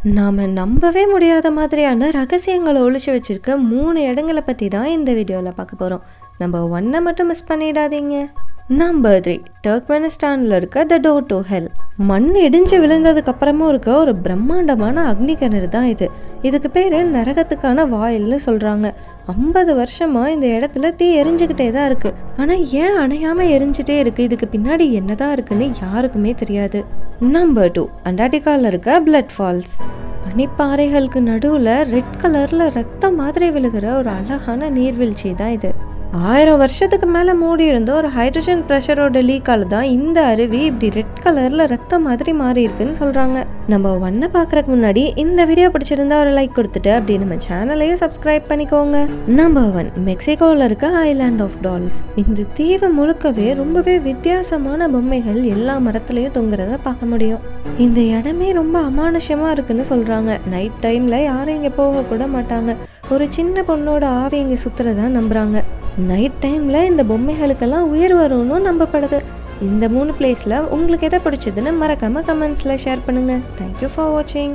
நாம் நம்பவே முடியாத மாதிரியான ரகசியங்களை ஒழிச்சு வச்சிருக்க மூணு இடங்களை பற்றி தான் இந்த வீடியோவில் பார்க்க போகிறோம் நம்ம ஒன்றை மட்டும் மிஸ் பண்ணிடாதீங்க. நம்பர் த்ரீ டர்க்மெனிஸ்டானில் இருக்க த டோர் டு ஹெல் மண் இடிஞ்சு விழுந்ததுக்கு அப்புறமும் இருக்க ஒரு பிரம்மாண்டமான அக்னிகிணறு தான் இது. இதுக்கு பேர் நரகத்துக்கான வாயில்னு சொல்கிறாங்க ஐம்பது வருஷமாக இந்த இடத்துல தீ எரிஞ்சுக்கிட்டே தான் இருக்குது ஆனால் ஏன் அணையாமல் எரிஞ்சிட்டே இருக்குது இதுக்கு பின்னாடி என்னதான் இருக்குன்னு யாருக்குமே தெரியாது. நம்பர் டூ அண்டார்டிகாவில் இருக்க பிளட் ஃபால்ஸ் பனிப்பாறைகளுக்கு நடுவில் ரெட் கலரில் ரத்தம் மாதிரி விழுகிற ஒரு அழகான நீர்வீழ்ச்சி தான் இது. ஆயிரம் வருஷத்துக்கு மேலே மூடி இருந்த ஒரு ஹைட்ரஜன் ப்ரெஷரோட லீக்கால் தான் இந்த அருவி இப்படி ரெட் கலரில் ரத்தம் மாதிரி மாறி இருக்குன்னு சொல்கிறாங்க நம்ம ஒன்றை பார்க்குறதுக்கு முன்னாடி இந்த வீடியோ பிடிச்சிருந்தா ஒரு லைக் கொடுத்துட்டு அப்படி நம்ம சேனலையும் சப்ஸ்கிரைப் பண்ணிக்கோங்க. நம்பர் ஒன் மெக்சிகோவில் இருக்க ஐலாண்ட் ஆஃப் டால்ஸ் இந்த தீவு முழுக்கவே ரொம்பவே வித்தியாசமான பொம்மைகள் எல்லா மரத்துலையும் தொங்குறத பார்க்க முடியும். இந்த இடமே ரொம்ப அமானுஷமாக இருக்குன்னு சொல்கிறாங்க நைட் டைமில் யாரும் இங்கே போக கூட மாட்டாங்க. ஒரு சின்ன பொண்ணோட ஆவி இங்கே சுற்றுறதா நம்புகிறாங்க நைட் டைமில் இந்த பொம்மைகளுக்கெல்லாம் உயிர் வரும்னு நம்பப்படுது. இந்த மூணு பிளேஸில் உங்களுக்கு எதை பிடிச்சதுன்னு மறக்காமல் கமெண்ட்ஸில் ஷேர் பண்ணுங்கள் தேங்க்யூ ஃபார் வாட்சிங்